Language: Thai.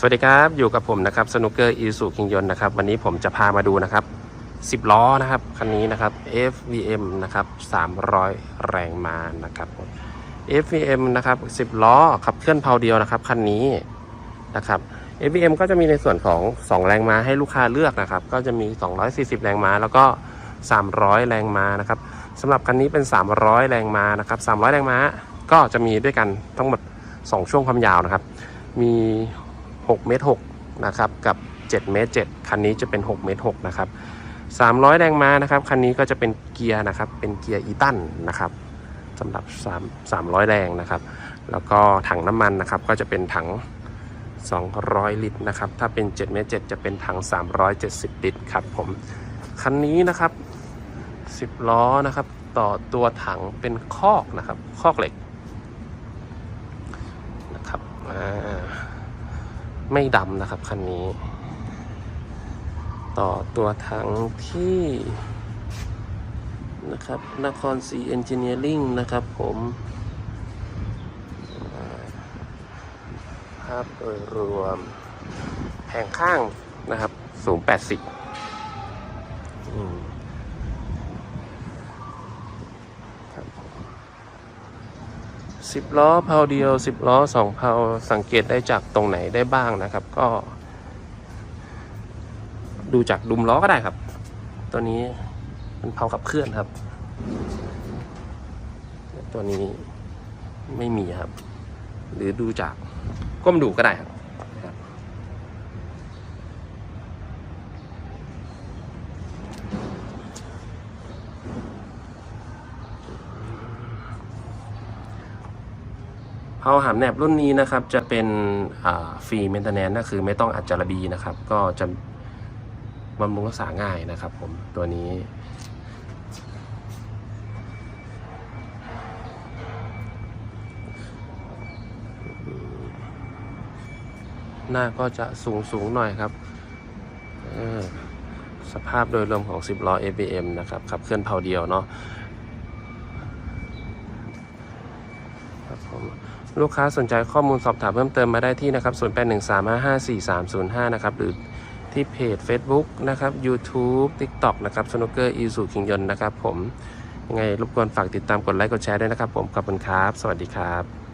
สวัสดีครับ อยู่กับผมนะครับสนุกเกอร์อีสุคิงยนนะครับ วันนี้ผมจะพามาดูนะครับ 10 ล้อนะครับ คันนี้นะครับ FVM นะครับ 300 แรงม้านะครับ FVM นะครับ 10 ล้อขับเคลื่อนเพาเดียวนะครับ คันนี้นะครับ FVM ก็จะมีในส่วนของ 2 แรงม้าให้ลูกค้าเลือกนะครับ ก็จะมี 240 แรงม้าแล้วก็ 300 แรงม้านะครับสำหรับคันนี้เป็น 300 แรงม้านะครับ 300 แรงม้าก็จะมีด้วยกันทั้งหมด 2 ช่วงความยาวนะครับ มี 6เมตร6นะครับกับ7เมตร7คันนี้จะเป็น6เมตร6นะครับ300 แรงม้านะครับคันนี้ก็จะเป็นเกียร์นะครับเป็นเกียร์อีตันนะครับสำหรับ3 300 แรงนะครับ แล้วก็ถังน้ำมันนะครับก็จะเป็นถัง 200 ลิตรนะครับถ้าเป็น7เมตร7จะเป็นถัง 370 ลิตรครับผมคันนี้นะครับ10 ล้อนะครับต่อตัวถังเป็นคอกนะครับคอกเหล็กนะครับอ่า ไม่ดำนะครับคันนี้ ต่อตัวถังที่นะครับนครศรีเอนจิเนียริงนะครับผมภาพโดยรวมแผงข้างนะครับสูง80อืมครับ สิบล้อเพาเดียวสิบล้อสองเพาสังเกตได้จากตรงไหนได้บ้างนะครับ ก็ ดูจากดุมล้อก็ได้ครับ ตัวนี้เป็นเพาขับเคลื่อนครับ ตัวนี้ไม่มีครับ หรือดูจากก้มดูก็ได้ครับ เพาหามแหนบรุ่นนี้นะครับจะเป็นฟรีเมนเทนแนนก็คือไม่ต้องอัดจารบีนะครับ ก็จะบำรุงรักษาง่ายนะครับผมตัวนี้หน้าก็จะสูงสูงหน่อยครับ สภาพโดยรวมของ10ล้อ ABM นะครับขับเคลื่อนเพาเดียวเนาะครับผม ลูกค้าสนใจข้อมูลสอบถามเพิ่มเติมมาได้ที่นะครับ 0813554305 นะครับ หรือที่เพจ Facebook นะครับ YouTube TikTok นะครับ Snooker i s u คิงยนนะครับผม ยังไงรบกวนฝากติดตามกดไลค์กดแชร์ด้วยนะครับผม ขอบคุณครับ สวัสดีครับ